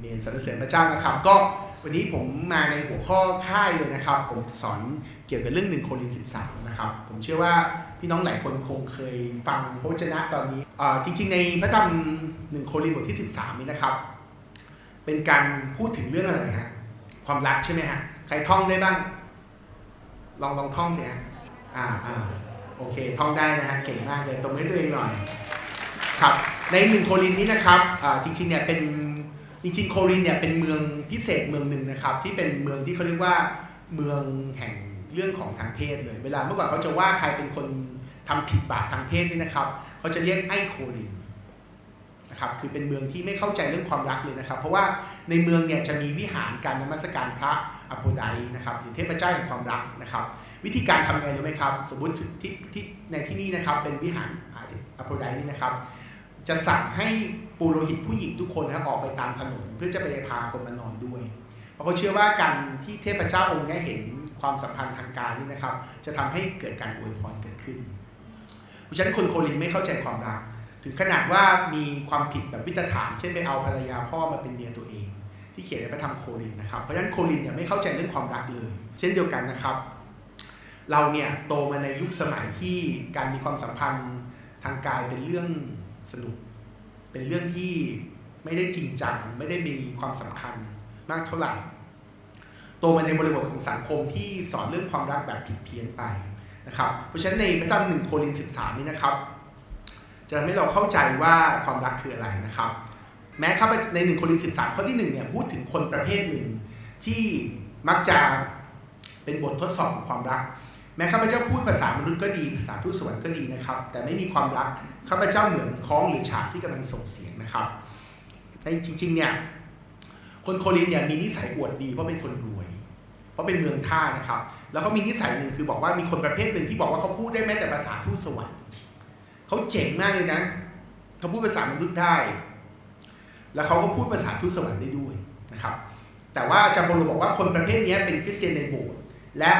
เมนสรรเสริญพระเจ้านะครับ ก็วันนี้ผมมาในหัวข้อค่ายเลยนะครับ ผมสอนเกี่ยวกับเรื่องหนึ่งโคริน13 นะครับ ผมเชื่อว่าพี่น้องหลายคนคงเคยฟังพระวจนะตอนนี้อ่าจริง ๆ ในพระธรรมหนึ่งโครินบทที่ 13 นี้นะครับ เป็นการพูดถึงเรื่องอะไรฮะความรักใช่ไหมฮะใครท่องได้บ้าง ลองลองท่องสิฮะอ่าอ่าโอเค ท่องได้นะฮะเก่งมากเลยตบมือให้ตัวเองหน่อยครับในหนึ่งโครินนี้นะครับอ่าจริงๆเนี่ยเป็น จริงๆ โครินเนี่ยเป็นเมืองพิเศษเมืองหนึ่งนะครับ ที่เป็นเมืองที่เขาเรียกว่าเมืองแห่งเรื่องของทางเพศเลย เวลาเมื่อก่อนเขาจะว่าใครเป็นคนทำผิดบาปทางเพศนี่นะครับเขาจะเรียกไอ้โครินนะครับคือเป็นเมืองที่ไม่เข้าใจเรื่องความรักเลยนะครับ เพราะว่าในเมืองเนี่ยจะมีวิหารการนมัสการพระอโพไดนะครับหรือเทพเจ้าแห่งความรักนะครับ วิธีการทำไงรู้ไหมครับ สมมติที่ที่ในที่นี่นะครับเป็นวิหารอโพไดนี่นะครับ จะสั่งให้ปุโรหิตผู้หญิงทุกคนนะออกไปตามถนนเพื่อจะไปพาคนมานอนด้วย เพราะเขาเชื่อว่าการที่เทพเจ้าองค์นี้เห็นความสัมพันธ์ทางกายนี่นะครับ จะทำให้เกิดการอวยพรเกิดขึ้นเพราะฉะนั้นคนโครินไม่เข้าใจความรัก ถึงขนาดว่ามีความผิดแบบวิตฐาน เช่นไปเอาภรรยาพ่อมาเป็นเมียตัวเอง ที่เขียนในพระธรรมโครินนะครับเพราะฉะนั้นโครินเนี่ยไม่เข้าใจเรื่องความรักเลย เช่นเดียวกันนะครับ เราเนี่ยโตมาในยุคสมัยที่การมีความสัมพันธ์ทางกายเป็นเรื่อง สนุก เป็นเรื่องที่ไม่ได้จริงจัง ไม่ได้มีความสำคัญมากเท่าไหร่โตมาในบริบทของสังคมที่สอนเรื่องความรักแบบผิดเพี้ยนไปนะครับ เพราะฉะนั้นในพระธรรมหนึ่งโคริน13นี้นะครับ จะทำให้เราเข้าใจว่าความรักคืออะไรนะครับ แม้ครับในหนึ่งโคริน13ข้อที่1เนี่ยพูดถึงคนประเภทหนึ่งที่มักจะเป็นบททดสอบของความรัก ม้ข้าพเจ้าพูดภาษามนุษย์ก็ดีภาษาทูตสวรรค์ก็ดีนะครับ แต่ไม่มีความรักข้าพเจ้าเหมือนคล้องหรือฉาบที่กำลังส่งเสียงนะครับในจริงๆเนี่ยคนโครินเนี่ยมีนิสัยอวดดีเพราะเป็นคนรวย เพราะเป็นเมืองท่านะครับ แล้วเขามีนิสัยหนึ่งคือบอกว่ามีคนประเภทหนึ่งที่บอกว่าเขาพูดได้แม้แต่ภาษาทูตสวรรค์เขาเจ๋งมากเลยนะเขาพูดภาษามนุษย์ได้ แล้วเขาก็พูดภาษาทูตสวรรค์ได้ด้วยนะครับ แต่ว่าอาจารย์โปโลบอกว่าคนประเภทนี้เป็นคริสเตียนในโบสถ์และ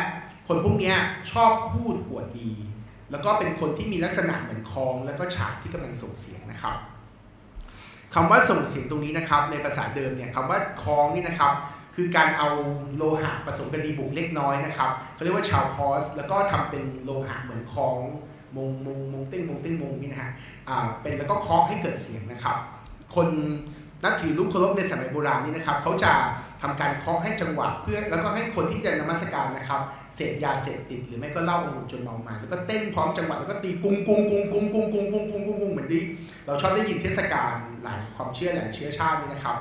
คนพวกนี้ชอบพูดอวดดี แล้วก็เป็นคนที่มีลักษณะเหมือนคลองแล้วก็ฉากที่กำลังส่งเสียงนะครับคำว่าส่งเสียงตรงนี้นะครับ ในภาษาเดิมเนี่ยคำว่าคลองนี่นะครับคือการเอาโลหะผสมกับดีบุกเล็กน้อยนะครับเขาเรียกว่าชาวคอส แล้วก็ทำเป็นโลหะเหมือนคลองมงมงมงเต้งมงเต้งมงนี่นะฮะอ่าเป็นแล้วก็เคาะให้เกิดเสียงนะครับ คน นับถือรูปเคารพในสมัยโบราณนี่นะครับเขาจะทำการเคาะให้จังหวะเพื่อแล้วก็ให้คนที่จะนมัสการนะครับเสพยาเสพติดหรือไม่ก็เล้าองุ่นจนเมามาแล้วก็เต้นพร้อมจังหวะแล้วก็ตีกุ้งกุ้งกุ้งกุ้งกุ้งกุ้งกุ้งกุ้งกุ้งกุ้งเหมือนที่เราชอบได้ยินเทศกาลหลายความเชื่อหลายเชื้อชาตินี่นะครับ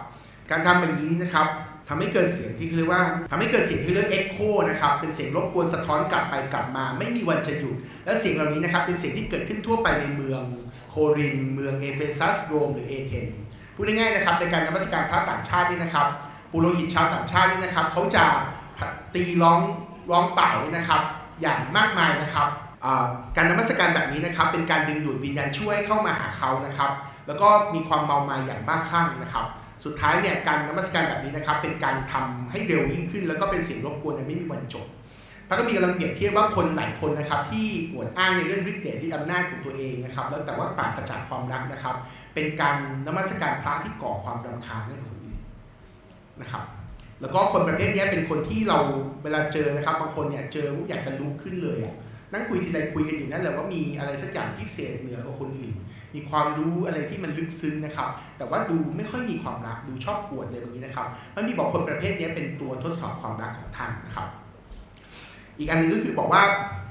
การทำแบบนี้นะครับทำให้เกิดเสียงที่เรียกว่าทำให้เกิดเสียงที่เรียกเอ็กโคนะครับเป็นเสียงรบกวนสะท้อนกลับไปกลับมา ไม่มีวันจะหยุดและเสียงเหล่านี้นะครับเป็นเสียงที่เกิดขึ้นทั่วไปในเมืองโคริน เมืองเอเฟซัสโรมหรือเอเธน พูดง่ายๆนะครับในการนมัสการพระต่างชาตินี่นะครับปุโรหิตชาวต่างชาตินี่นะครับเขาจะตีร้องร้องเป่านี่นะครับอย่างมากมายนะครับการนมัสการแบบนี้นะครับเป็นการดึงดูดวิญญาณช่วยเข้ามาหาเขานะครับแล้วก็มีความเมามาอย่างบ้าคลั่งนะครับ สุดท้ายเนี่ยการนมัสการแบบนี้นะครับเป็นการทำให้เร็วยิ่งขึ้น แล้วก็เป็นเสียงรบกวนยังไม่มีวันจบพระก็มีกำลังเปรียบเทียบว่าคนหลายคนนะครับที่อวดอ้างในเรื่องฤทธิ์เดชฤทธิ์อำนาจของตัวเองนะครับแล้วแต่ว่าปราศจากความรักนะครับ เป็นการนมัสการพระที่ก่อความรำคาญให้คนอื่นนะครับ แล้วก็คนประเภทนี้เป็นคนที่เราเวลาเจอนะครับบางคนเนี่ยเจออยากจะลุกขึ้นเลยอะนั่งคุยทีไรคุยกันอยู่นั่นแหละว่ามีอะไรสักอย่างที่เศษเหนือกว่าคนอื่น มีความรู้อะไรที่มันลึกซึ้งนะครับ แต่ว่าดูไม่ค่อยมีความรักดูชอบอวดเลยแบบนี้นะครับมันมีบอกคนประเภทนี้เป็นตัวทดสอบความรักของท่านนะครับ อีกอันนึงก็คือบอกว่า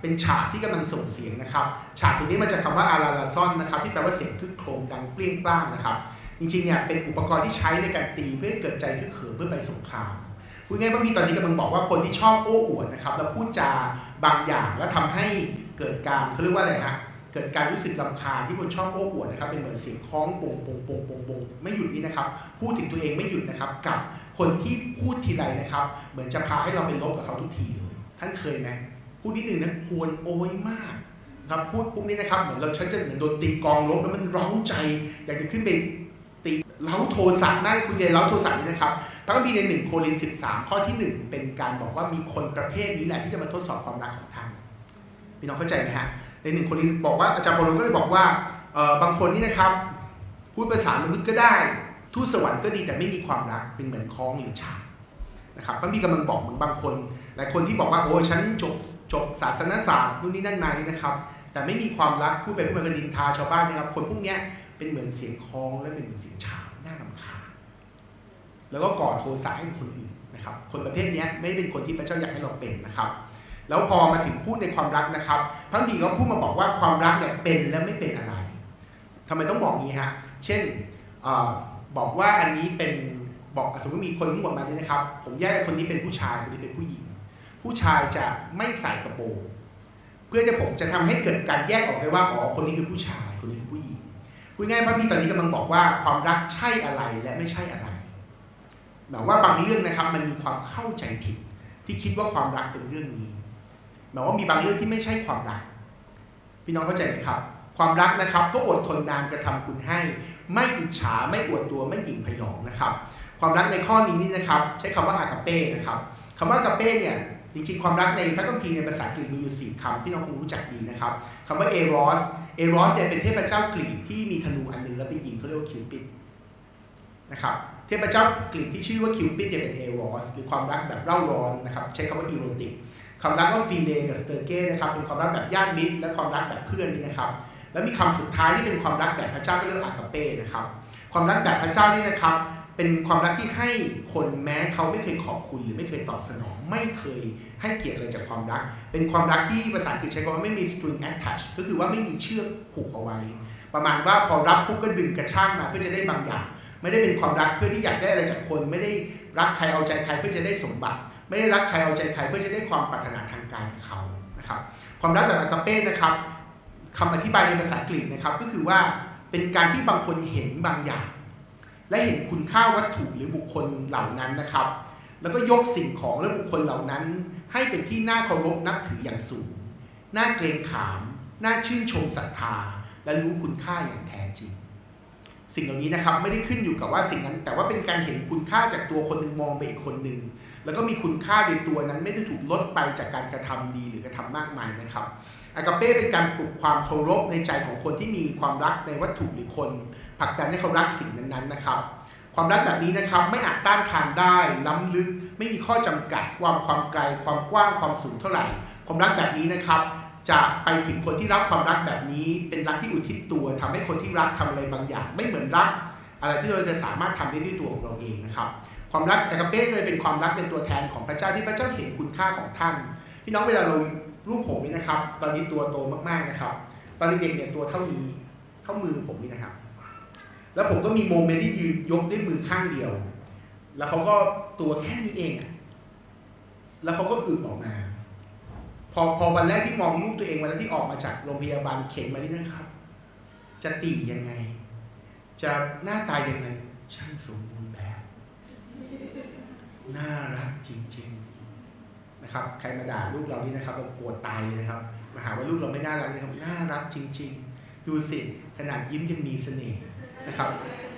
เป็นฉากที่กำลังส่งเสียงนะครับ ฉากตรงนี้มาจากคำว่าอาราลาซอนนะครับที่แปลว่าเสียงคึกโครมดังเปรี้ยงปร้างนะครับ จริงๆเนี่ยเป็นอุปกรณ์ที่ใช้ในการตีเพื่อให้เกิดใจคึกเขิมเพื่อไปสงครามพูดง่ายๆว่ามีตอนนี้กำลังบอกว่าคนที่ชอบโอ้อวดนะครับแล้วพูดจาบางอย่างแล้วทำให้เกิดการเขาเรียกว่าอะไรฮะเกิดการรู้สึกลำคาญที่คนชอบโอ้อวดนะครับเป็นเหมือนเสียงคล้องปงปงปงปงปงไม่หยุดนี้นะครับพูดถึงตัวเองไม่หยุดนะครับกับคนที่พูดทีไรนะครับ เหมือนจะพาให้เราไปลบกับเขาทุกทีเลย ท่านเคยไหมพูดนิดหนึ่งนะควรโอยมากครับพูดปุ๊บนี้นะครับเหมือนเราฉันจะเหมือนโดนตีกองลบแล้วมันเร้าใจอยากจะขึ้นไปตีเล้าโทสะได้คุยใจเล้าโทสะนี่นะครับพระคัมภีร์ในหนึ่งโครินธ์13 ข้อที่ 1 เป็นการบอกว่ามีคนประเภทนี้แหละที่จะมาทดสอบความรักของท่านพี่น้องเข้าใจไหมฮะในหนึ่งโครินธ์บอกว่าอาจารย์โปโลก็เลยบอกว่าบางคนนี่นะครับ พูดภาษามนุษย์ก็ได้ ทูตสวรรค์ก็ดีแต่ไม่มีความรักเป็นเหมือนคล้องหรือฉาก นะครับพระมีกำลังบอกเหมือนบางคน หลายคนที่บอกว่าโอ้ฉันจบจบศาสนศาสตร์นู่นนี่นั่นมานี่นะครับ แต่ไม่มีความรักพูดไปพูดมาก็ดินทาชาวบ้านนะครับ คนพวกนี้เป็นเหมือนเสียงคลองและเป็นเหมือนเสียงฉาบน่ารำคาญแล้วก็ก่อโทสะให้คนอื่นนะครับ คนประเภทนี้ไม่ได้เป็นคนที่พระเจ้าอยากให้เราเป็นนะครับ แล้วพอมาถึงพูดในความรักนะครับพระบีก็พูดมาบอกว่าความรักเนี่ยเป็นและไม่เป็นอะไรทำไมต้องบอกงี้ฮะเช่นอบอกว่าอันนี้เป็น บอกสมมติมีคนทั้งหมดมาเนี่ยนะครับ ผมแยกคนนี้เป็นผู้ชายคนนี้เป็นผู้หญิง ผู้ชายจะไม่ใส่กระโปรงเพื่อจะผมจะทำให้เกิดการแยกออกได้ว่าอ๋อคนนี้คือผู้ชาย คนนี้คือผู้หญิงพูดง่ายพระบีตอนนี้กำลังบอกว่าความรักใช่อะไรและไม่ใช่อะไรแบบว่าบางเรื่องนะครับมันมีความเข้าใจผิด ที่คิดว่าความรักเป็นเรื่องนี้หมายว่ามีบางเรื่องที่ไม่ใช่ความรัก พี่น้องเข้าใจไหมครับ ความรักนะครับก็อดทนนานกระทำคุณให้ ไม่อิจฉาไม่อวดตัวไม่หยิ่งพยองนะครับ ความรักในข้อนี้นี่นะครับ ใช้คำว่าอากาเป้นะครับคำว่าอากาเป้เนี่ยจริงๆ ความรักในพระคัมภีร์ในภาษากรีกมีอยู่สี่คำพี่น้องคงรู้จักดีนะครับคำว่าเอรอสเอรอสเนี่ยเป็นเทพเจ้ากรีกที่มีธนูอันหนึงแล้วไปยิงเขาเรียกว่าคิวปิดนะครับเทพเจ้ากรีกที่ชื่อว่าคิวปิดเนี่ยเป็นเอรอสหรือความรักแบบเร่าร้อนนะครับใช้คำว่าอีโรติกความรักว่าฟีเลกับสเตอร์เก้นะครับเป็นความรักแบบญาติมิตรและความรักแบบเพื่อนนี่นะครับ แล้วมีคำสุดท้ายที่เป็นความรักแบบพระเจ้าก็เรียกอากาเป้นะครับความรักแบบพระเจ้านี่นะครับ เป็นความรักที่ให้คนแม้เขาไม่เคยขอบคุณหรือไม่เคยตอบสนอง ไม่เคยให้เกียรติอะไรจากความรัก เป็นความรักที่ภาษาอังกฤษใช้คำว่าไม่มี string attached ก็คือว่าไม่มีเชือกผูกเอาไว้ ประมาณว่าพอรับปุ๊บก็ดึงกระชากมาเพื่อจะได้บางอย่าง ไม่ได้เป็นความรักเพื่อที่อยากได้อะไรจากคน ไม่ได้รักใครเอาใจใครเพื่อจะได้สมบัติ ไม่ได้รักใครเอาใจใครเพื่อจะได้ความปรารถนาทางกายกับเขานะครับความรักแบบอากาเป้นะครับคำอธิบายในภาษาอังกฤษนะครับก็คือว่าเป็นการที่บางคนเห็นบางอย่าง และเห็นคุณค่าวัตถุหรือบุคคลเหล่านั้นนะครับ แล้วก็ยกสิ่งของและบุคคลเหล่านั้น ให้เป็นที่น่าเคารพนับถืออย่างสูง น่าเกรงขาม น่าชื่นชมศรัทธา และรู้คุณค่าอย่างแท้จริง สิ่งเหล่านี้นะครับไม่ได้ขึ้นอยู่กับว่าสิ่งนั้น แต่ว่าเป็นการเห็นคุณค่าจากตัวคนหนึ่งมองไปอีกคนหนึ่ง แล้วก็มีคุณค่าในตัวนั้นไม่ได้ถูกลดไปจากการกระทำดีหรือกระทำมากมายนะครับ อากาเป้เป็นการปลุกความเคารพในใจของคนที่มีความรักในวัตถุหรือคนผลักดันให้เขารักสิ่งนั้นๆนะครับ ความรักแบบนี้นะครับไม่อาจต้านทานได้ ล้ำลึก ไม่มีข้อจำกัดความความไกล ความกว้างความสูงเท่าไหร่ ความรักแบบนี้นะครับ จะไปถึงคนที่รับความรักแบบนี้ เป็นรักที่อุทิศตัวทำให้คนที่รักทำอะไรบางอย่าง ไม่เหมือนรัก อะไรที่เราจะสามารถทำได้ด้วยตัวของเราเองนะครับความรักอากาเป้เลยเป็นความรักเป็นตัวแทนของพระเจ้าที่พระเจ้าเห็นคุณค่าของท่านพี่น้องเวลาเรา รูปผมนี่นะครับ ตอนนี้ตัวโตมากๆนะครับ ตอนเด็กๆเนี่ยตัวเท่านี้เท่ามือผมนี่นะครับ แล้วผมก็มีโมเมนต์ที่ยืนยกด้วยมือข้างเดียว แล้วเขาก็ตัวแค่นี้เองอะแล้วเขาก็อึออกมา พอพอวันแรกที่มองรูปตัวเองวันแรกที่ออกมาจากโรงพยาบาลเข็นมานี่นะครับ จะตียังไง จะหน้าตายยังไงช่างสมบูรณ์แบบ น่ารักจริง ๆ นะครับใครมาด่าลูกเรานี่นะครับเราปวดตายเลยนะครับมาหาว่าลูกเราไม่น่ารักนะครับน่ารักจริง ๆ ดูสิขนาดยิ้มยังมีเสน่ห์นะครับ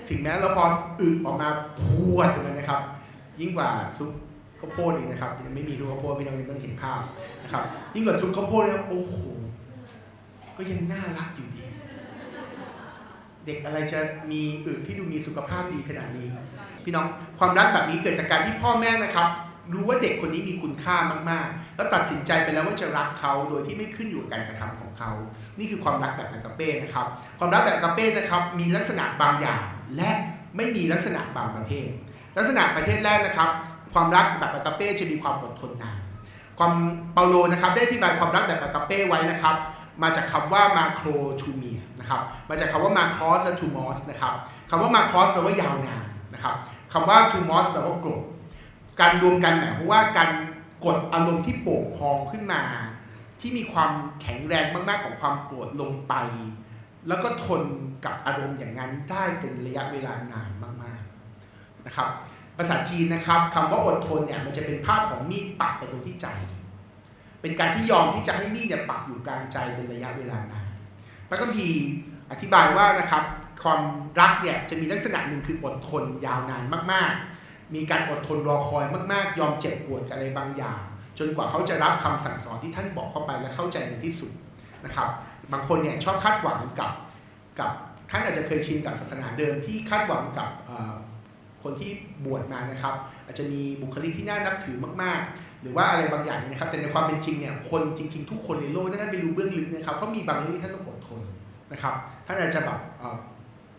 ถึงแม้เราพออึออกมาพวดกมานะครับ ยิ่งกว่าซุปข้าวโพดอีกนะครับยังไม่มีซุปข้าวโพดไม่ต้องไม่ต้องเห็นภาพนะครับ ยิ่งกว่าซุปข้าวโพดนะโอ้โหก็ยังน่ารักอยู่ดี เด็กอะไรจะมีอึที่ดูมีสุขภาพดีขนาดนี้ พี่น้องความรักแบบนี้เกิดจากการที่พ่อแม่นะครับ รู้ว่าเด็กคนนี้มีคุณค่ามากๆ แล้วตัดสินใจไปแล้วว่าจะรักเขาโดยที่ไม่ขึ้นอยู่กับการกระทำของเขา นี่คือความรักแบบอากาเป้นะครับ ความรักแบบอากาเป้นะครับมีลักษณะบางอย่าง และไม่มีลักษณะบางประเภท ลักษณะประเภทแรกนะครับ ความรักแบบอากาเป้จะมีความอดทนนาน ความเปาโลนะครับได้อธิบายความรักแบบอากาเป้ไว้นะครับ มาจากคำว่ามาโครทูเมียนะครับมาจากคำว่ามาคอสและทูมอสนะครับคำว่ามาคอสแปลว่ายาวนานนะครับคำว่าทูมอสแปลว่าโกรธ การรวมกันหมายความว่าการกดอารมณ์ที่โป่งพองขึ้นมา ที่มีความแข็งแรงมากๆของความโกรธลงไป แล้วก็ทนกับอารมณ์อย่างนั้นได้เป็นระยะเวลานานมากๆนะครับภาษาจีนนะครับคำว่าอดทนเนี่ยมันจะเป็นภาพของมีดปักไปตรงที่ใจ เป็นการที่ยอมที่จะให้มีดเนี่ยปักอยู่กลางใจเป็นระยะเวลานานพระคัมภีร์อธิบายว่านะครับความรักเนี่ยจะมีลักษณะหนึ่งคืออดทนยาวนานมากๆ มีการอดทนรอคอยมาก ๆ ยอมเจ็บปวดกับอะไรบางอย่าง จนกว่าเขาจะรับคำสั่งสอนที่ท่านบอกเข้าไปและเข้าใจในที่สุดนะครับ บางคนเนี่ยชอบคาดหวังกับกับท่านอาจจะเคยชินกับศาสนาเดิมที่คาดหวังกับคนที่บวชมานะครับ อาจจะมีบุคลิกที่น่านับถือมาก ๆ หรือว่าอะไรบางอย่างนะครับ แต่ในความเป็นจริงเนี่ยคนจริง ๆ ทุกคนในโลกถ้าท่านไปดูเบื้องลึกนะครับเขามีบางเรื่องที่ท่านต้องอดทนนะครับท่านอาจจะแบบ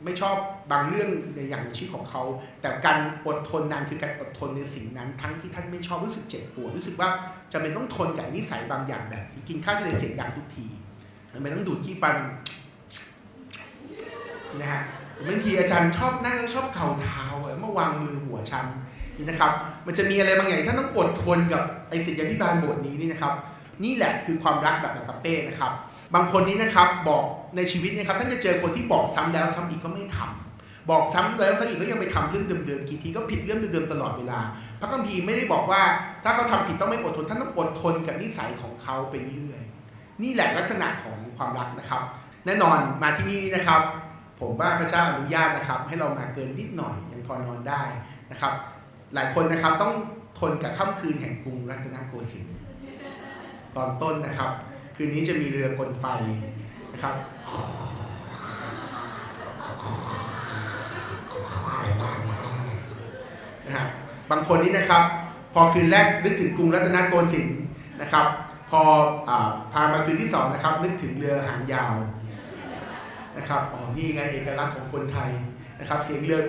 ไม่ชอบบางเรื่องในอย่างชีวิตของเขา แต่การอดทนนานคือการอดทนในสิ่งนั้น ทั้งที่ท่านไม่ชอบรู้สึกเจ็บปวดรู้สึกว่าจำเป็นต้องทนกับนิสัยบางอย่างแบบกินข้าวทะเลเสียงดังทุกทีจำเป็นต้องดูดขี้ฟันนะฮะบางทีอาจารย์ชอบนั่งแล้วชอบเข่าเท้าเมื่อวางมือหัวชันนี่นะครับ มันจะมีอะไรบางอย่างท่านต้องอดทนกับไอ้สิทธิพิบาลบทนี้นี่นะครับ นี่แหละคือความรักแบบแบบเป้นะครับ บางคนนี้นะครับบอกในชีวิตนะครับท่านจะเจอคนที่บอกซ้ำแล้วซ้ำอีกก็ไม่ทำบอกซ้ำแล้วซ้ำอีกก็ยังไปทำเรื่องเดิมๆกี่ทีก็ผิดเรื่องเดิมๆตลอดเวลา พระคัมภีร์ไม่ได้บอกว่า ถ้าเขาทำผิดต้องไม่อดทนท่านต้องอดทนกับนิสัยของเขาไปเรื่อยๆนี่แหละลักษณะของความรักนะครับ แน่นอนมาที่นี่นะครับ ผมว่าพระเจ้าอนุญาตนะครับ ให้เรามาเกินนิดหน่อยยังพอนอนได้นะครับ หลายคนนะครับต้องทนกับค่ำคืนแห่งกรุงรัตนโกสินทร์ตอนต้นนะครับ คืนนี้จะมีเรือกลไฟนะครับนะฮะบางคนนี้นะครับ พอคืนแรกนึกถึงกรุงรัตนโกสินทร์นะครับ พออพามาคืนที่สองนะครับ นึกถึงเรือหางยาวนะครับอ๋อนี่ไงเอกลักษณ์ของคนไทยนะครับ เสียงเรือ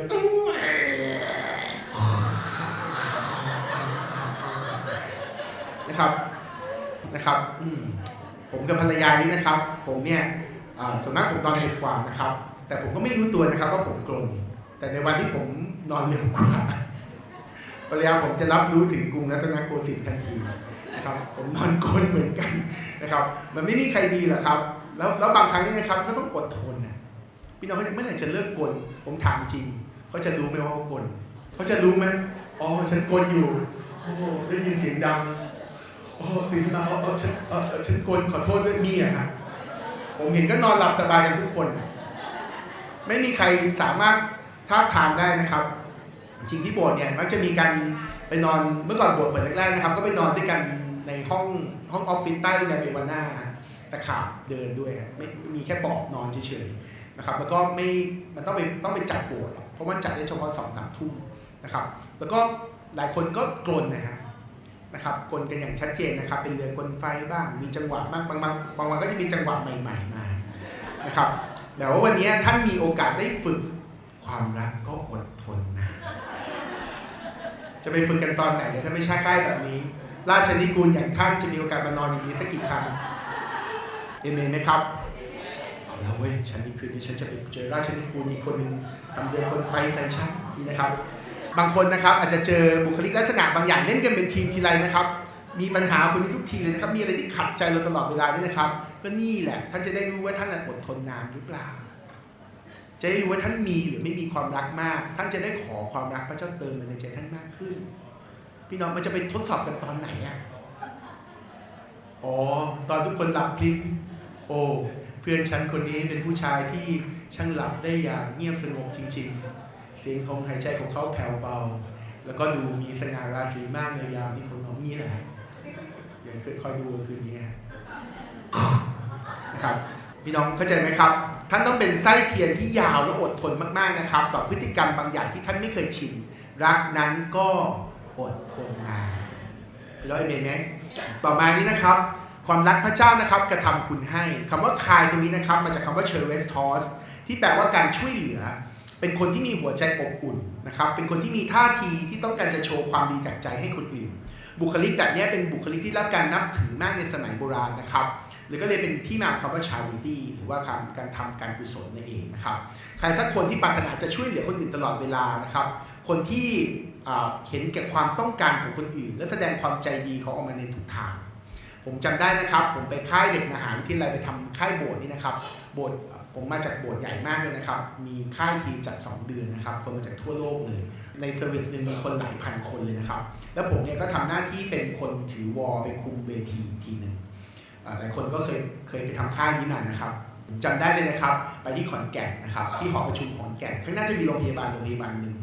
นะครับนะครับ ผมกับภรรยานี้นะครับ ผมเนี่ยส่วนมากผมนอนเดึกกว่านะครับ แต่ผมก็ไม่รู้ตัวนะครับว่าผมกลนแต่ในวันที่ผมนอนเร็วกว่าภรรยาผมจะรับรู้ถึงกรุงรัตนโกสินทร์ทันทีนะครับ ผมนอนกลนเหมือนกันนะครับ มันไม่มีใครดีหรอกครับ แล้วแล้วบางครั้งนี่นะครับก็ต้องอดทนนะพี่น้องเขาเมื่อไหร่จะเลิกกลผมถามจริงเขาจะรู้ไหมว่าเขากลเขาจะรู้ไหมอ๋อฉันกลอยู่โอ้ได้ยินเสียงดัง โอ้ตื่นมาอ๋ออ๋อฉันเออเออฉันกลขอโทษด้วยเมียนะผมเห็นก็นอนหลับสบายกันทุกคน ไม่มีใครสามารถท้าบทามได้นะครับ จริงที่โบสถ์เนี่ยมักจะมีการไปนอนเมื่อก่อนโบสถ์เปิดแรกๆนะครับ ก็ไปนอนด้วยกันในห้องห้องออฟฟิศใต้โรงแรมเอวาน่าตะขาบเดินด้วยไม่มีแค่เบาะนอนเฉยๆนะครับ แล้วก็ไม่มันต้องไปต้องไปจัดโบสถ์เพราะว่าจัดได้เฉพาะสองสามทุ่มนะครับ แล้วก็หลายคนก็กลนนะฮะ นะครับกลนกันอย่างชัดเจนนะครับ เป็นเรือกลไฟบ้าง มีจังหวะบ้างบางบางบางวันก็จะมีจังหวะใหม่ ๆ มานะครับแต่ว่าวันนี้ท่านมีโอกาสได้ฝึกความรักก็อดทนนะ จะไปฝึกกันตอนไหนถ้าไม่ใช่ค่ายแบบนี้ ราชนิกูลอย่างท่านจะมีโอกาสมานอนอย่างนี้สักกี่ครั้งเอเมนไหมครับเอาแล้วเว้ยฉันนี่คืนนี้ฉันจะไปเจอราชนิกูลอีกคนหนึงทำเรือกลไฟใส่ฉันนี่นะครับ บางคนนะครับอาจจะเจอบุคลิกลักษณะบางอย่างเล่นกันเป็นทีมทีไรนะครับ มีปัญหาคนนี้ทุกทีเลยนะครับ มีอะไรที่ขัดใจเราตลอดเวลาด้วยนะครับ ก็นี่แหละ ท่านจะได้รู้ว่าท่านอดทนนานหรือเปล่า จะได้รู้ว่าท่านมีหรือไม่มีความรักมาก ท่านจะได้ขอความรักพระเจ้าเติมมาในใจท่านมากขึ้น พี่น้องมันจะไปทดสอบกันตอนไหนอะอ๋อตอนทุกคนหลับพลิบโอ้เพื่อนฉันคนนี้เป็นผู้ชายที่ช่างหลับได้อย่างเงียบสงบจริง ๆ เสียงของหายใจของเขาแผ่วเบา แล้วก็ดูมีสง่าราศีมากในยามที่คนน้องนี้แหละเดี๋ยคอยดูคืนนี้นะครับพี่น้องเข้าใจไหมครับ ท่านต้องเป็นไส้เทียนที่ยาวและอดทนมากๆนะครับ ต่อพฤติกรรมบางอย่างที่ท่านไม่เคยชินรักนั้นก็อดทนมาพี่น้องเอเมนไหมต่อมานี้นะครับ ความรักพระเจ้านะครับกระทำคุณให้คำว่าคายตรงนี้นะครับมาจากคำว่าเชอร์เรสทอสที่แปลว่าการช่วยเหลือ เป็นคนที่มีหัวใจอบอุ่นนะครับ เป็นคนที่มีท่าทีที่ต้องการจะโชว์ความดีจากใจให้คนอื่น บุคลิกแบบนี้เป็นบุคลิกที่รับการนับถือมากในสมัยโบราณนะครับ หรือก็เลยเป็นที่มาของคำว่า charity หรือว่าการการทำการกุศลนั่นเองนะครับ ใครสักคนที่ปรารถนาจะช่วยเหลือคนอื่นตลอดเวลานะครับ คนที่เห็นแก่ความต้องการของคนอื่น และแสดงความใจดีเขาออกมาในทุกทางผมจำได้นะครับ ผมไปค่ายเด็กมหาวิทยาลัยไปทำค่ายโบสถ์นี่นะครับ โบสถ์ ผมมาจากโบสถ์ใหญ่มากเลยนะครับ มีค่ายทีจัด 2 เดือนนะครับ คนมาจากทั่วโลกเลย ในเซอร์วิสหนึ่งมีคนหลายพันคนเลยนะครับ แล้วผมเนี่ยก็ทำหน้าที่เป็นคนถือวอลไปคุมเวทีทีหนึ่งหลายคนก็เคยเคยไปทำค่ายนี้มานะครับผมจำได้เลยนะครับ ไปที่ขอนแก่นนะครับ ที่หอประชุมขอนแก่น ข้างหน้าจะมีโรงพยาบาลโรงพยาบาลหนึ่ง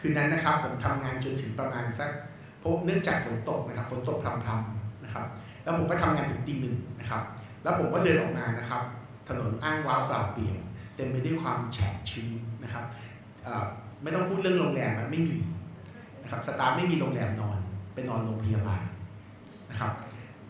คืนนั้นนะครับผมทำงานจนถึงประมาณสักเพราะเนื่องจากฝนตกนะครับฝนตกพรำๆนะครับ แล้วผมก็ทำงานถึงตีหนึ่งนะครับ แล้วผมก็เดินออกมานะครับ ถนนอ้างว้างเปล่าเปลี่ยวเต็มไปด้วยความแฉะชื้นนะครับไม่ต้องพูดเรื่องโรงแรมอะไม่มีนะครับสตาฟไม่มีโรงแรมนอนไปนอนโรงพยาบาลนะครับ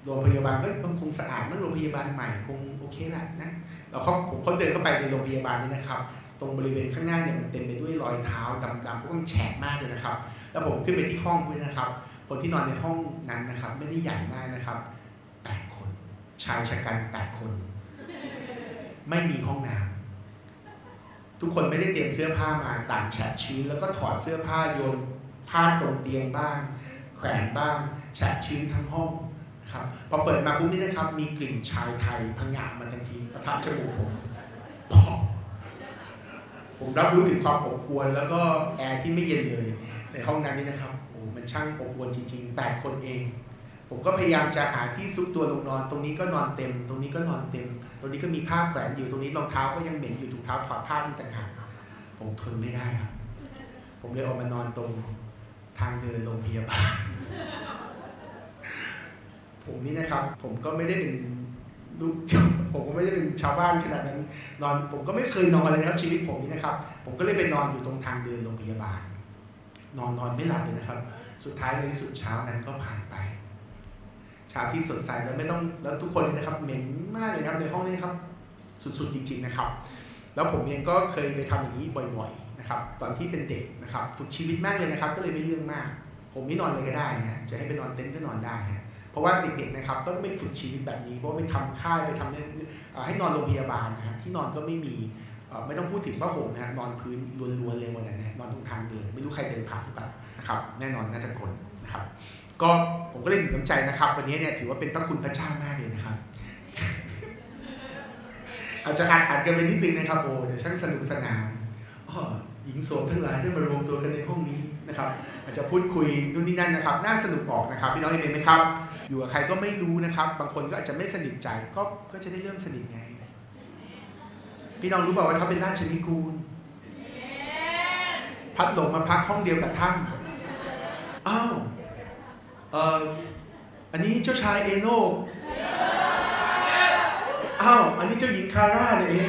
โรงพยาบาลก็มันคงสะอาดนั่งโรงพยาบาลใหม่คงโอเคแหละนะเราเขาผมเขาเดินเข้าไปในโรงพยาบาลนี้นะครับ ตรงบริเวณข้างหน้าเนี่ยมันเต็มไปด้วยรอยเท้าดำๆพวกมันแฉะมากเลยนะครับ แล้วผมขึ้นไปที่ห้องด้วยนะครับ คนที่นอนในห้องนั้นนะครับ ไม่ได้ใหญ่มากนะครับแปดคน ชายชะกันแปดคน ไม่มีห้องน้ำทุกคนไม่ได้เตรียมเสื้อผ้ามาต่างแฉะชื้นแล้วก็ถอดเสื้อผ้าโยนผ้าตรงเตียงบ้าง แขวนบ้างแฉะชื้นทั้งห้องครับพอเปิดมาปุ๊บนี่นะครับ มีกลิ่นชายไทยพังงะมาทันทีประทับจมูกผมพอผมรับรู้ถึงความอบอวลแล้วก็แอร์ที่ไม่เย็นเลยในห้องนั้นนี่นะครับโอ้มันช่างอบอวลจริงๆแปดคนเอง ผมก็พยายามจะหาที่ซุกตัวลงนอน ตรงนี้ก็นอนเต็ม ตรงนี้ก็นอนเต็ม ตรงนี้ก็มีผ้าแขวนอยู่ตรงนี้รองเท้าก็ยังเหม็นอยู่ถุงเท้าถอดผ้านี่ต่างหากผมทนไม่ได้ครับ ผมเลยออกมานอนตรงทางเดินโรงพยาบาลผมนี่นะครับ ผมก็ไม่ได้เป็นลูกผมก็ไม่ได้เป็นชาวบ้านขนาดนั้น นอนผมก็ไม่เคยนอนเลยนะครับ ชีวิตผมนี่นะครับ ผมก็เลยไปนอนอยู่ตรงทางเดินโรงพยาบาล นอนนอนไม่หลับเลยนะครับ สุดท้ายในที่สุดเช้านั้นก็ผ่านไป ช้าที่สดใสแล้วไม่ต้องแล้วทุกคนนี่นะครับ เหม็นมากเลยครับในห้องนี้ครับสุดๆจริง ๆนะครับ แล้วผมเองก็เคยไปทำอย่างนี้บ่อยๆนะครับ ตอนที่เป็นเด็กนะครับ ฝึกชีวิตมากเลยนะครับ ก็เลยไม่เรื่องมาก ผมไม่นอนเลยก็ได้นะจะให้ไปนอนเต็นท์ก็นอนได้นะเพราะว่าเด็กๆนะครับก็ต้องไปฝึกชีวิตแบบนี้เพราะไปทำค่ายไปทำให้นอนโรงพยาบาลนะฮะที่นอนก็ไม่มีไม่ต้องพูดถึงผ้าห่มนะฮะนอนพื้นล้วนๆเลยวันนั้นนอนตรงทางเดิน ไม่รู้ใครเดินผ่านหรือเปล่านะครับแน่นอนน่าจะคนนะครับ ก็ผมก็เลยถึงน้ำใจนะครับ วันนี้เนี่ยถือว่าเป็นพระคุณพระเจ้ามากเลยนะครับ อาจจะอัดอัดกันไปนิดนึงนะครับโอ้แต่ช่างสนุกสนานอ้อหญิงโสมทั้งหลายได้มารวมตัวกันในห้องนี้นะครับ อาจจะพูดคุยนู่นนี่นั่นนะครับ น่าสนุกออกนะครับพี่น้องเห็นไหมครับ อยู่กับใครก็ไม่รู้นะครับ บางคนก็อาจจะไม่สนิทใจก็ก็จะได้เริ่มสนิทไง พี่น้องรู้เปล่าว่าเขาเป็นราชนิกูลพัดหลงมาพักห้องเดียวกับท่านอ้าว เอ่ออันนี้เจ้าชายเอโนอ้าวอันนี้เจ้าหญิงคาร่าเนี่ยเอง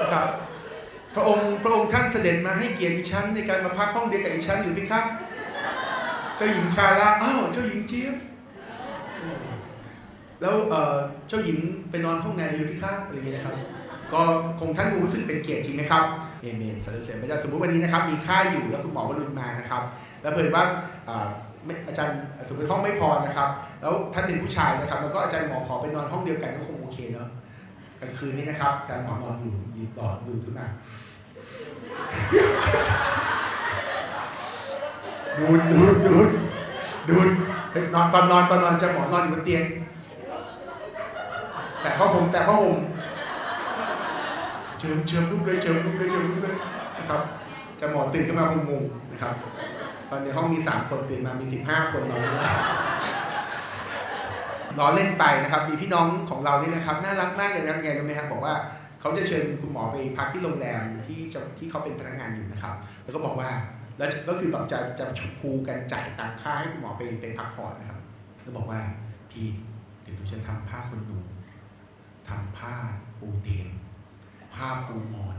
นะครับพระองค์พระองค์ท่านเสด็จมาให้เกียรติดิฉันในการมาพักห้องเดียวกับดิฉันหรือไม่ครับเจ้าหญิงคาร่าอ้าวเจ้าหญิงเจี๊ยบแล้วเอ่อเจ้าหญิงไปนอนห้องไหนอยู่ที่ข้างอะไรอย่างเงี้ยครับ ก็คงท่านรู้สึกเป็นเกียรติจริงไหมครับเอเมนสรรเสริญพระเจ้าสมมุติวันนี้นะครับมีค่าอยู่แล้วคุณหมอวรุณมานะครับ แล้วเพิ่นว่า อ่อไม่อาจารย์สมมติห้องไม่พอนะครับ แล้วท่านเป็นผู้ชายนะครับ แล้วก็อาจารย์หมอขอไปนอนห้องเดียวกันก็คงโอเคเนาะกลางคืนนี้นะครับอาจารย์หมอนอนอยู่หยิบหลอดดูดขึ้นมาดูดดูดดูดดูดนอนตอนนอนตอนนอนจารย์หมอนอนอยู่บนเตียง แต่ผ้าห่มแต่ผ้าห่มเจิมเจิมลูกเลยเจิมลูกเลยเจิมลูกเลยนะครับ จะหมอตื่นขึ้นมาคงงงนะครับ ตอนในห้องมีสามคนตื่นมามีสิบห้าคนนอนอยู่ล้อเล่นไปนะครับ มีพี่น้องของเรานี่นะครับ น่ารักมากเลยนะไงรู้ไหมครับบอกว่าเขาจะเชิญคุณหมอไปพักที่โรงแรมที่ที่เขาเป็นพนักงานอยู่นะครับ แล้วก็บอกว่าแล้วก็คือแบบจะจะฉุกคูกันจ่ายตังค่าให้คุณหมอไปไปพักผ่อนนะครับ แล้วบอกว่าพี่เดี๋ยวหนูจะทำผ้าคนหนูทำผ้าปูเตียงผ้าปูหมอน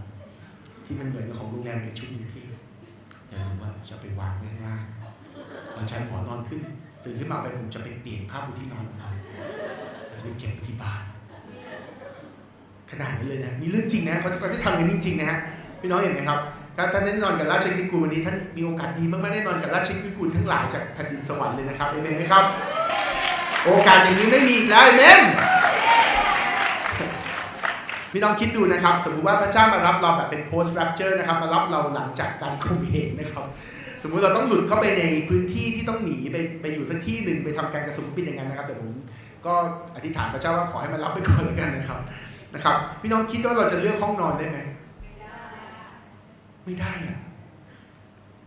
ที่มันเหมือนกับของโรงแรมในชุดหนึงพี่ อย่าลืมว่าจะไปวางไว้ข้างล่างพอฉันหมอนอนขึ้น ตื่นขึ้นมาไปผมจะไปเปลี่ยนผ้าปูที่นอนของเราจะไปเก็บที่บ้านขนาดนั้เลยนะนี่เรื่องจริงนะเขาจะทำกันจริงๆนะฮะพี่น้องเห็นไหมครับถ้าท่านได้นอนกับราชกิจกูวันนี้ท่านมีโอกาสดีมากๆได้นอนกับราชกิจกูทั้งหลายจากแผ่นดินสวรรค์เลยนะครับเอเมนไหมครับ โอกาสอย่างนี้ไม่มีอีกแล้วเอเมน พี่น้องคิดดูนะครับ สมมุติว่าพระเจ้ามารับเราแบบเป็น post rapture นะครับ มารับเราหลังจากการข่มเหงนะครับ สมมุติเราต้องหลุดเข้าไปในพื้นที่ที่ต้องหนีไปไปอยู่สักที่หนึ่งไปทำการกระสุนปิดอย่างนั้นนะครับ แต่ผมก็อธิษฐานพระเจ้าว่าขอให้มารับไปก่อนแล้วกันนะครับนะครับ พี่น้องคิดว่าเราจะเลือกห้องนอนได้ไหมไม่ได้อะ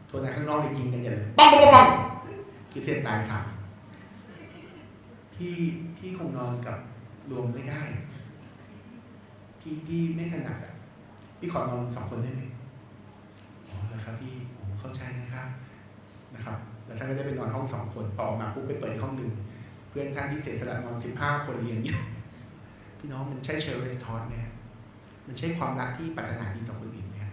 โทษนะข้างนอกได้ยิงกันอย่างเลยปังปังปังปังคิดเส้นตายสามพี่พี่คงนอนกับรวมไม่ได้ พี่พี่ไม่ถนัดอะพี่ขอนอนสองคนได้ไหมอ๋อแล้วครับพี่โอ้เข้าใจนะครับนะครับ แล้วท่านก็ได้ไปนอนห้องสองคนพอออกมาปุ๊บไปเปิดห้องหนึ่งเพื่อนท่านที่เสียสละนอนสิบห้าคนเรียนอยู่พี่น้องมันใช่เชลเลสทอสไหมมันใช่ความรักที่ปรารถนาดีต่อคนอื่นไหมคร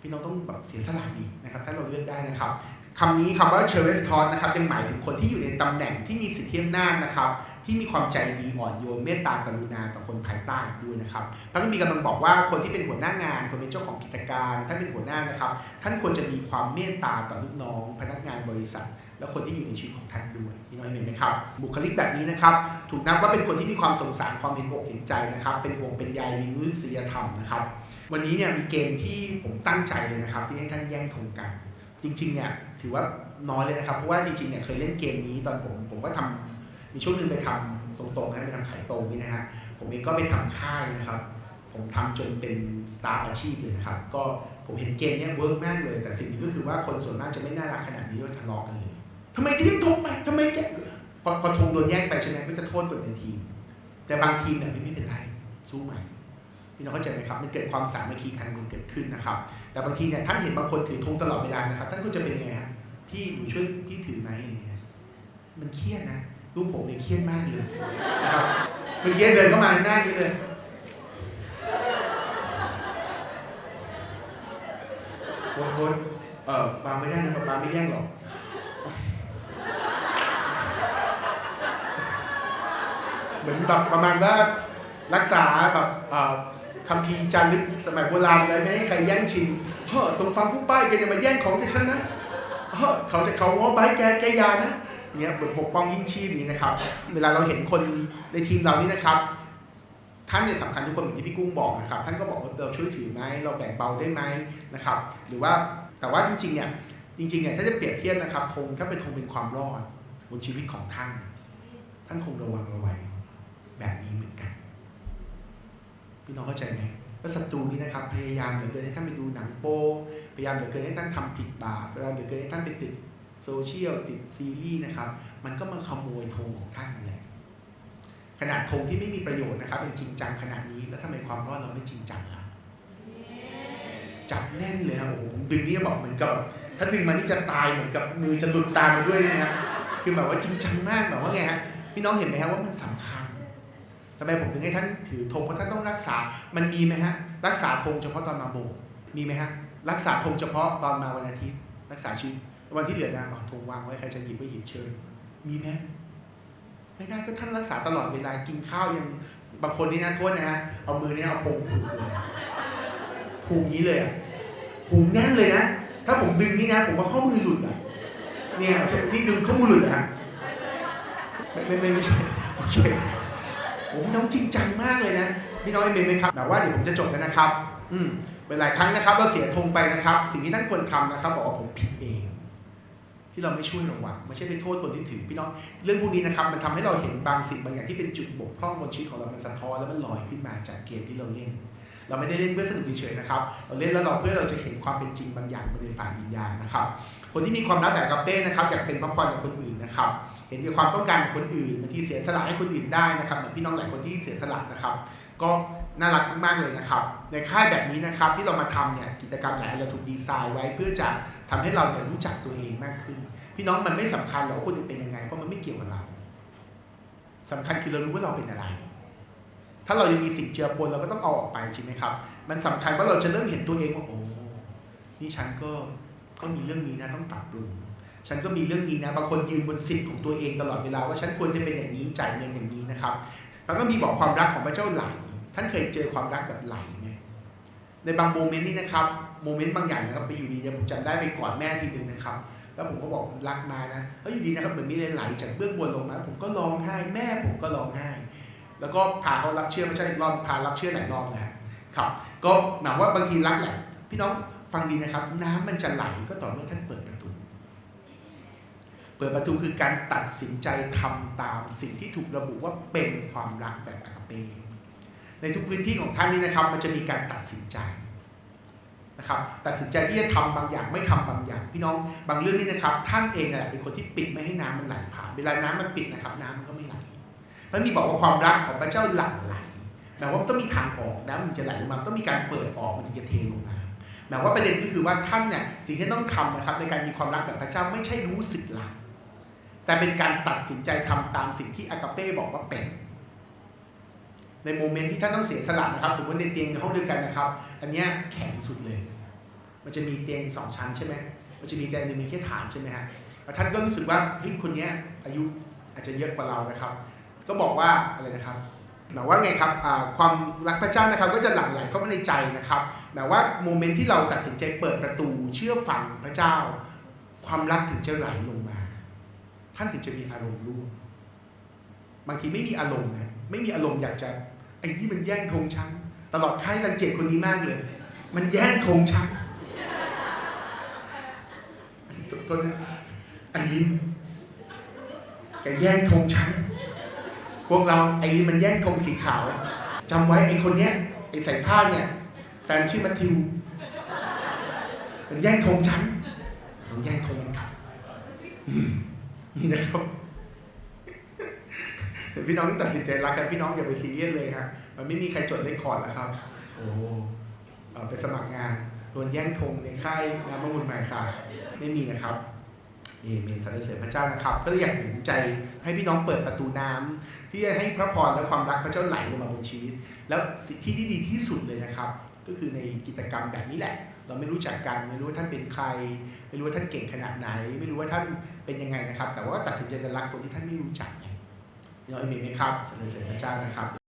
พี่น้องต้องแบบเสียสละดีนะครับ ถ้าเราเลือกได้นะครับคำนี้คำว่าเชลเวสทอนนะครับยังหมายถึงคนที่อยู่ในตำแหน่งที่มีสิทธิอำนาจนะครับ ที่มีความใจดีอ่อนโยนเมตตากรุณาต่อคนภายใต้ด้วยนะครับท่านมีกำลังบอกว่าคนที่เป็นหัวหน้างาน คนเป็นเจ้าของกิจการท่านเป็นหัวหน้านะครับ ท่านควรจะมีความเมตตาต่อลูกน้อง พนักงานบริษัท และคนที่อยู่ในชีวิตของท่านด้วยพี่น้อยเห็นไหมครับ บุคลิกแบบนี้นะครับ ถูกนับว่าเป็นคนที่มีความสงสารความเห็นอกเห็นใจนะครับ เป็นห่วงเป็นใยมีมนุษยธรรมนะครับ วันนี้เนี่ยมีเกมที่ผมตั้งใจเลยนะครับ ที่ให้ท่านแย่งธงกัน จริงๆเนี่ยถือว่าน้อยเลยนะครับเพราะว่าจริงๆเนี่ยเคยเล่นเกมนี้ตอนผมผมก็ทำ มีช่วงหนึงไปทำตรงๆนะไปทำขายตรงนี่นะฮะผมเองก็ไปทำค่ายนะครับ ผมทำจนเป็นสตาร์อาชีพเลยนะครับ ก็ผมเห็นเกมนี้เวิร์กมากเลย แต่สิ่งหนึงก็คือว่าคนส่วนมากจะไม่น่ารักขนาดนี้ด้วยทะเลาะกันเลยทำไมทิ้งธงไปทำไมแกพอพอธงโดนแย่งไปใช่ไหมก็จะโทษคนในทีม แต่บางทีมเนี่ยไม่เป็นไรสู้ใหม่พี่น้องเข้าใจไหมครับมันเกิดความสามัคคีกันมันเกิดขึ้นนะครับ แต่บางทีเนี่ยท่านเห็นบางคนถือธงตลอดเวลานะครับ ท่านก็จะเป็นยังไงฮะพี่หนูช่วยพี่ถือไหมเงี้ยมันเครียดนะ ลูกผมเนี่ยเครียดมากเลยนะครับเมื่อกี้เดินเข้ามาหน้านี้เลยโค้ชโค้ชเออวางไม่ได้นะปาป๊าไม่แย่งหรอกเหมือนแบบประมาณว่ารักษาแบบเออคำพีจารึกสมัยโบราณเลยไม่ให้ใครแย่งชิงเฮ้อตรงฟังผู้ป้ายแกจะมาแย่งของจากฉันนะเฮ้อเขาจะเขาว่าใบแกแกยานะ เนี่ยเหมือนปกป้องยิ่งชีพนี้นะครับ เวลาเราเห็นคนในทีมเรานี่นะครับ ท่านเนี่ยสำคัญทุกคนเหมือนที่พี่กุ้งบอกนะครับ ท่านก็บอกว่าเราช่วยถือไหมเราแบ่งเบาได้ไหมนะครับ หรือว่าแต่ว่าจริงๆเนี่ยจริงๆเนี่ยถ้าจะเปรียบเทียบนะครับธงถ้าเป็นธงเป็นความรอดบนชีวิตของท่าน ท่านคงระวังระไว้แบบนี้เหมือนกัน พี่น้องเข้าใจไหมว่าศัตรูนี้นะครับ พยายามเหลือเกินให้ท่านไปดูหนังโป๊พยายามเหลือเกินให้ท่านทำผิดบาปพยายามเหลือเกินให้ท่านไปติด โซเชียลติดซีรีส์นะครับ มันก็มาขโมยธงของท่านนั่นแหละขนาดธงที่ไม่มีประโยชน์นะครับเป็นจริงจังขนาดนี้แล้วทำไมความรอดเราไม่จริงจังล่ะจับแน่นเลยครับโอ้โหดึงนี่บอกเหมือนกับ ถ้าดึงมานี่จะตายเหมือนกับมือจะหลุดตามมาด้วยนะครับคือแบบว่าจริงจังมากแบบว่าไงฮะพี่น้องเห็นไหมครับว่ามันสำคัญทำไมผมถึงให้ท่านถือธงเพราะท่านต้องรักษา มันมีไหมฮะรักษาธงเฉพาะตอนมาโบมีไหมฮะรักษาธงเฉพาะตอนมาวันอาทิตย์ รักษาชีวิต วันที่เหลือนะเอาธงวางไว้ใครจะหยิบก็หยิบเชิญ มีไหมไม่ได้ก็ท่านรักษาตลอดเวลากินข้าวยังบางคนนี่นะโทษนะฮะเอามือเนี่ยเอาพงผูกเลยผูกนี้เลยอะผูกแน่นเลยนะ ถ้าผมดึงนี่นะ ผมว่าข้อมือหลุดอะเนี่ยใช่นี่ดึงข้อมือหลุดอะไม่ไม่ไม่ใช่โอเคโอ้พี่น้องจริงจังมากเลยนะพี่น้องเอเมนไหมครับแบบว่าเดี๋ยวผมจะจบแล้วนะครับ อืมเวลาครั้งนะครับเราเสียธงไปนะครับ สิ่งที่ท่านควรทำนะครับบอกว่าผมผิดเอง ที่เราไม่ช่วยระวังไม่ใช่ไปโทษคนที่ถือพี่น้องเรื่องพวกนี้นะครับมันทำให้เราเห็นบางสิ่งบางอย่างที่เป็นจุดบกพร่องบนชีวิตของเรา มันสะท้อนแล้วมันลอยขึ้นมาจากเกมที่เราเล่น เราไม่ได้เล่นเพื่อสนุกเฉยๆนะครับ เราเล่นแล้วเราเพื่อเราจะเห็นความเป็นจริงบางอย่างบนในฝ่ายวิญญาณนะครับ คนที่มีความรักแบบกับเป้นะครับอยากเป็นพระพรกับคนอื่นนะครับ เห็นในความต้องการของคนอื่นบางทีเสียสละให้คนอื่นได้นะครับเหมือนพี่น้องหลายคนที่เสียสละนะครับ ก็น่ารักมากๆเลยนะครับ ในค่ายแบบนี้นะครับที่เรามาทำเนี่ยกิจกรรมหลายอันเราถูกดีไซน์ไว้เพื่อจะ ทำให้เราเนี่ยรู้จักตัวเองมากขึ้น พี่น้องมันไม่สำคัญหรอกคนอื่นเป็นยังไงเพราะมันไม่เกี่ยวกับเราสำคัญคือเรารู้ว่าเราเป็นอะไร ถ้าเรายังมีสิ่งเจือปนเราก็ต้องเอาออกไปใช่ไหมครับ มันสำคัญว่าเราจะเริ่มเห็นตัวเองว่าโอ้นี่ฉันก็ก็มีเรื่องนี้นะต้องปรับปรุงฉันก็มีเรื่องนี้นะบางคนยืนบนสิทธิ์ของตัวเองตลอดเวลาว่าฉันควรจะเป็นอย่างนี้จ่ายเงินอย่างนี้นะครับ แล้วก็มีบอกความรักของพระเจ้าไหลท่านเคยเจอความรักแบบไหลไหม ในบางโมเมนต์นี่นะครับโมเมนต์บางอย่างนะครับไปอยู่ดีผมจำได้ไปกอดแม่ทีหนึ่งนะครับแล้วผมก็บอกรักมานะแล้วอยู่ดีนะครับเหมือนมีอะไรไหลจากเบื้องบนลงมาผมก็ร้องไห้แม่ผมก็ร้องไห้แล้วก็พาเขารับเชื่อไม่ใช่รอบพารับเชื่อหลายรอบนะครับ ก็หมายว่าบางทีรักแหละพี่น้องฟังดีนะครับ น้ำมันจะไหลก็ต่อเมื่อท่านเปิดประตู เปิดประตูคือการตัดสินใจทำตามสิ่งที่ถูกระบุว่าเป็นความรักแบบอากาเป ในทุกพื้นที่ของท่านนี้นะครับ มันจะมีการตัดสินใจนะครับตัดสินใจที่จะทำบางอย่างไม่ทำบางอย่าง พี่น้องบางเรื่องนี่นะครับ ท่านเองแหละเป็นคนที่ปิดไม่ให้น้ำมันไหลผ่านเวลาน้ำมันปิดนะครับ น้ำมันก็ไม่ไหลพระมีบอกว่าความรักของพระเจ้าหลั่งไหลหมายว่ามันต้องมีทางออกน้ำมันจะไหลลงมามันต้องมีการเปิดออกมันถึงจะเทลงมาหมายว่าประเด็นก็คือว่าท่านเนี่ยสิ่งที่ต้องทำนะครับ ในการมีความรักแบบพระเจ้าไม่ใช่รู้สึกรักแต่เป็นการตัดสินใจทำตามสิ่งที่อากาเป้บอกว่าเป็น ในโมเมนต์ที่ท่านต้องเสียสละนะครับ สมมติในเตียงในห้องเดียวกันนะครับ อันนี้แข็งสุดเลย มันจะมีเตียงสองชั้นใช่ไหมมันจะมีเตียงหนึงมีแค่ฐานใช่ไหมฮะแล้วท่านก็รู้สึกว่าเฮ้ยคนนี้อายุอาจจะเยอะกว่าเรานะครับ ก็บอกว่าอะไรนะครับหมายว่าไงครับความรักพระเจ้านะครับก็จะหลั่งไหลเข้ามาในใจนะครับหมายว่าโมเมนต์ที่เราตัดสินใจเปิดประตูเชื่อฟังพระเจ้า ความรักถึงจะไหลลงมา ท่านถึงจะมีอารมณ์ร่วมบางทีไม่มีอารมณ์นะไม่มีอารมณ์อยากจะ ไอ้นี่มันแย่งธงฉันตลอดค่ายรังเกียจคนนี้มากเลย มันแย่งธงฉันตัวตัวนั้นไอ้ลินแกแย่งธงฉันพวกเราไอ้ลินมันแย่งธงสีขาวจำไว้ไอ้คนเนี้ยไอ้ใส่ผ้าเนี่ยแฟนชื่อมัทธิว มันแย่งธงฉันต้องแย่งธงมันครับนี่นะครับ พี่น้องต้องตัดสินใจรักกันพี่น้องอย่าไปซีเรียสเลยครับมันไม่มีใครจดเลขคอร์ดนะครับ โอ้ไปสมัครงานโดนแย่งธงในค่ายงานมะมุนใหม่ค่ะ ไม่มีนะครับเอเมนสรรเสริญพระเจ้านะครับ ก็เลยอยากหนุนใจให้พี่น้องเปิดประตูน้ำที่จะให้พระพรและความรักพระเจ้าไหลลงมาบนชีวิต แล้วสิที่ที่ดีที่สุดเลยนะครับ ก็คือในกิจกรรมแบบนี้แหละ เราไม่รู้จักกันไม่รู้ว่าท่านเป็นใคร ไม่รู้ว่าท่านเก่งขนาดไหน ไม่รู้ว่าท่านเป็นยังไงนะครับ แต่ว่าตัดสินใจจะรักคนที่ท่านไม่รู้จักไงเราเอเมนไหมครับสรรเสริญพระเจ้านะครับ